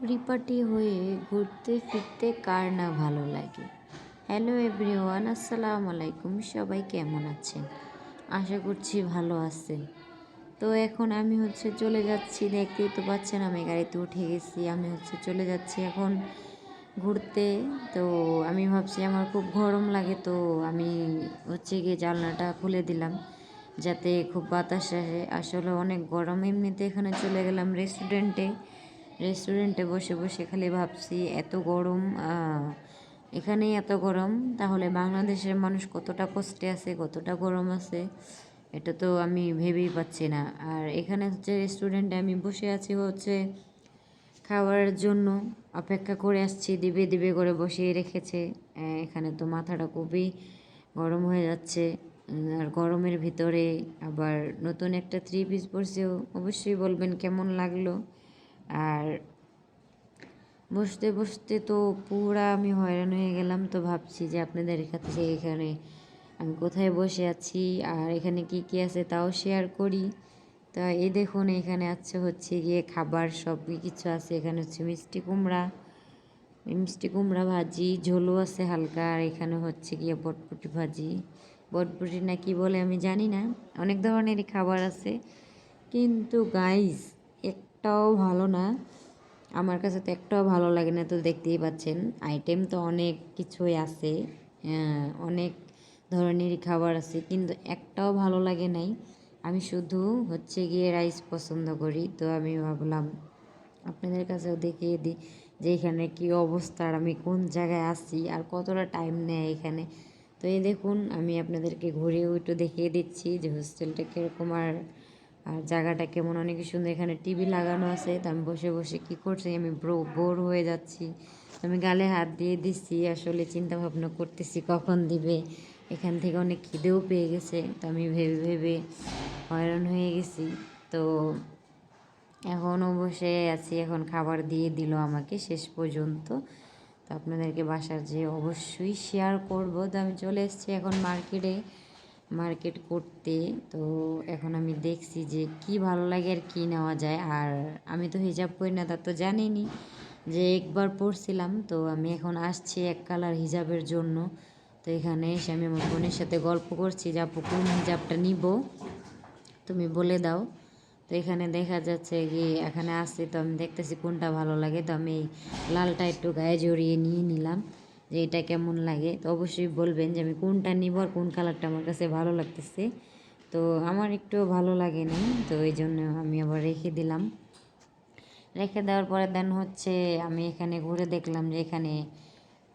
পরিপাটি হয়ে ঘুরতে ফিরতে কার না ভালো লাগে? হ্যালো এভরিওয়ান আসসালামু আলাইকুম। সবাই কেমন আছেন? আশা করছি ভালো আছেন। তো এখন আমি হচ্ছে চলে যাচ্ছি। দেখতেই তো পাচ্ছেন আমি গাড়িতে উঠে গেছি। আমি হচ্ছে চলে যাচ্ছি এখন ঘুরতে। তো আমি ভাবছি আমার খুব গরম লাগে, তো আমি হচ্ছে গিয়ে জানলাটা খুলে দিলাম যাতে খুব বাতাস আসে। আসলে অনেক গরম। এমনিতে এখানে চলে গেলাম রেস্টুরেন্টে রেস্টুরেন্টে বসে বসে খালি ভাবছি, এত গরম এখানেই এত গরম, তাহলে বাংলাদেশের মানুষ কতটা কষ্টে আছে, কতটা গরম আছে, এটা তো আমি ভেবেই পাচ্ছি না। আর এখানে হচ্ছে রেস্টুরেন্টে আমি বসে আছি হচ্ছে খাওয়ার জন্য, অপেক্ষা করে আসছি, দিবে দিবে করে বসিয়ে রেখেছে। এখানে তো মাথাটা খুবই গরম হয়ে যাচ্ছে, আর গরমের ভিতরে আবার নতুন একটা থ্রি পিস পরছেও অবশ্যই বলবেন কেমন লাগল। আর বসতে বসতে তো পুরা আমি হয়রান হয়ে গেলাম, তো ভাবছি যে আপনাদের কাছে এখানে আমি কোথায় বসে আছি আর এখানে কি কি আছে তাও শেয়ার করি। তা এই দেখুন, এখানে আছে হচ্ছে গিয়ে খাবার, সব কিছু আছে। এখানে হচ্ছে মিষ্টি কুমড়া মিষ্টি কুমড়া ভাজি, ঝোলও আছে হালকা। আর এখানে হচ্ছে গিয়ে বটপুটি ভাজি। বটপুটি না কি বলে আমি জানি না, অনেক ধরনেরই খাবার আছে। কিন্তু গাইস একটাও ভালো না। আমার কাছে তো একটাও ভালো লাগে না, তো দেখতেই পাচ্ছেন। আইটেম তো অনেক কিছুই আছে অনেক ধরনের খাবার আছে, কিন্তু একটাও ভালো লাগে নাই। আমি শুধু হচ্ছে গিয়ে রাইস পছন্দ করি, তো আমি ভাবলাম আপনাদের কাছেও দেখিয়ে দিই যে এখানে কী অবস্থা আমি কোন জায়গায় আছি আর কতটা টাইম নেয় এখানে। তো এই দেখুন, আমি আপনাদেরকে ঘুরেও একটু দেখিয়ে দিচ্ছি যে হোস্টেলটা কীরকম আর আর জায়গাটা কেমন? অনেক সুন্দর। এখানে টিভি লাগানো আছে। তো আমি বসে বসে কি করছি? আমি বোর হয়ে যাচ্ছি। আমি গালে হাত দিয়ে দিচ্ছি। আসলে চিন্তা ভাবনা করতেছি, কখন দিবে? এখান থেকে অনেক খিদেও পেয়ে গেছে। তো আমি ভেবে ভেবে হয়রান হয়ে গেছি। তো এখনও বসে আছি। এখন খাবার দিয়ে দিল আমাকে শেষ পর্যন্ত। তো আপনাদেরকে বাসার যে অবশ্যই শেয়ার করব। তো আমি চলে এসেছি এখন মার্কেটে মার্কেট করতে, তো এখন আমি দেখছি যে কি ভালো লাগে আর কী নেওয়া যায়। আর আমি তো হিজাব পরি না, তা তো জানিনি যে একবার পড়ছিলাম তো আমি এখন আসছি এক কালার হিজাবের জন্য। তো এখানে এসে আমি আমার বোনের সাথে গল্প করছি যে, আপু, কোন হিজাবটা নিব? তুমি বলে দাও। তো এখানে দেখা যাচ্ছে কি, এখানে আসছি, তো আমি দেখতেছি কোনটা ভালো লাগে, তো আমি লালটা একটু গায়ে জড়িয়ে নিয়ে নিলাম। যে এটা কেমন লাগে, তো অবশ্যই বলবেন যে আমি কোনটা নিব আর কোন কালারটা আমার কাছে ভালো লাগতেছে। তো আমার একটু ভালো লাগে লাগেনি তো এই জন্য আমি আবার রেখে দিলাম। রেখে দেওয়ার পরে দেন হচ্ছে আমি এখানে ঘুরে দেখলাম যে এখানে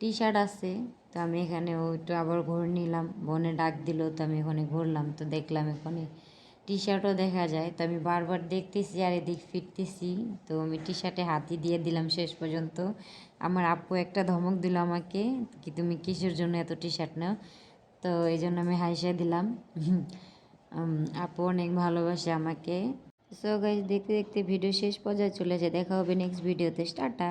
টি শার্ট আছে, তো আমি এখানে একটু আবার ঘুরে নিলাম। বনে ডাক দিল, তো আমি ওখানে ঘুরলাম, তো দেখলাম এখানে টি শার্টও দেখা যায়, তো আমি বারবার দেখতেছি আর এদিক ফিরতেছি। তো আমি টি শার্টে হাতি দিয়ে দিলাম শেষ পর্যন্ত। আমার আপু একটা ধমক দিল আমাকে কি তুমি কিসের জন্য এত টি শার্ট নাও? তো এই জন্য আমি হাইসা দিলাম। আপু অনেক ভালোবাসে আমাকে। সো গাইজ দেখতে দেখতে ভিডিও শেষ পর্যায়ে চলে যায়। দেখা হবে নেক্সট ভিডিওতে টাটা